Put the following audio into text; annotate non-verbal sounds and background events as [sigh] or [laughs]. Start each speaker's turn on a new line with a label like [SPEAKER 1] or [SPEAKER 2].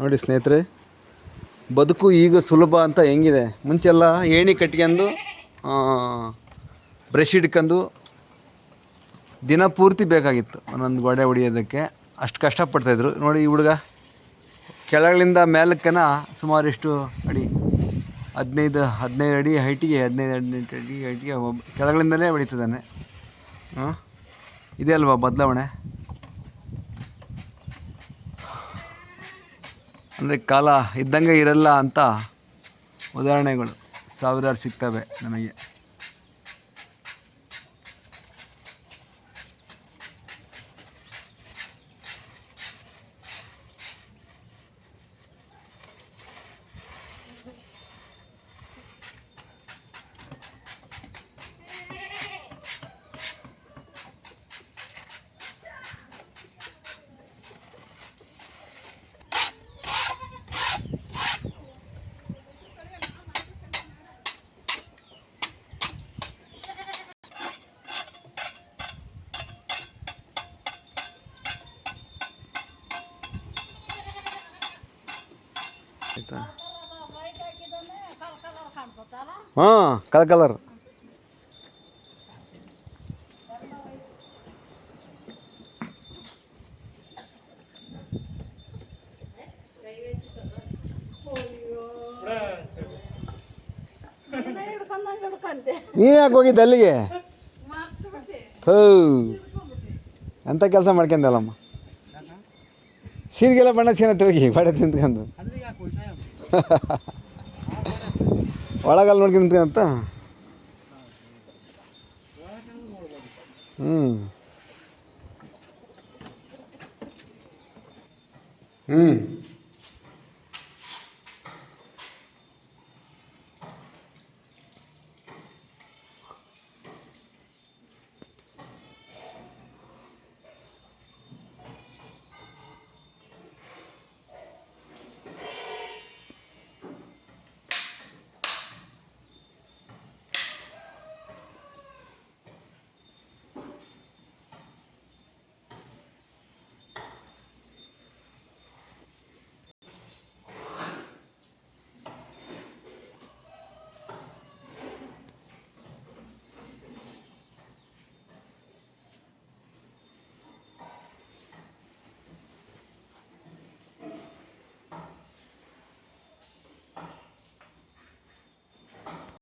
[SPEAKER 1] ನೋಡಿ ಸ್ನೇಹಿತರೆ, ಬದುಕು ಈಗ ಸುಲಭ ಅಂತ ಹೆಂಗಿದೆ? ಮುಂಚೆಲ್ಲ ಏಣಿ ಕಟ್ಕೊಂಡು ಬ್ರಷ್ ಹಿಡ್ಕೊಂಡು ದಿನ ಪೂರ್ತಿ ಬೇಕಾಗಿತ್ತು ಒಂದೊಂದು ಗೋಡೆ ಹೊಡಿಯೋದಕ್ಕೆ. ಅಷ್ಟು ಕಷ್ಟಪಡ್ತಾಯಿದ್ರು ನೋಡಿ ಈ ಹುಡುಗ ಕೆಳಗಳಿಂದ ಮೇಲಕ್ಕನ ಸುಮಾರು ಎಷ್ಟು ಅಡಿ, ಹದಿನೈದು ಹದಿನೈದು ಅಡಿ ಹೈಟಿಗೆ ಹದಿನೈದು, ಹದಿನೆಂಟು ಅಡಿ ಹೈಟಿಗೆ ಕೆಳಗಳಿಂದಲೇ ಹೊಡಿತಿದ್ದಾನೆ. ಹಾಂ ಇದೆ ಅಲ್ವಾ ಬದಲಾವಣೆ? ಅಂದರೆ ಕಾಲ ಇದ್ದಂಗೆ ಇರಲ್ಲ ಅಂತ ಉದಾಹರಣೆಗಳು ಸಾವಿರಾರು ಸಿಗ್ತವೆ ನಮಗೆ. ಆಯಿತಾ? ಹಾಂ, ಕಲರ್ ಕಲರ್. ನೀನು ಯಾಕೆ ಹೋಗಿದ್ದೆ ಅಲ್ಲಿಗೆ? ಹೋ ಎಂಥ ಕೆಲಸ ಮಾಡ್ಕೊಂಡಲ್ಲಮ್ಮ ಸೀರೆಗೆಲ್ಲ ಬಣ್ಣ ಚೆನ್ನಾಗಿ ಹೋಗಿ ಬಡೆ ತಿಂತ್ಕೊಂಡು [laughs] ಒಳಗಲ್ಲಿ ನೋಡ್ಕೊಂಡು ನಿಂತ್ಕೊಂತ ಹ್ಞೂ ಹ್ಞೂ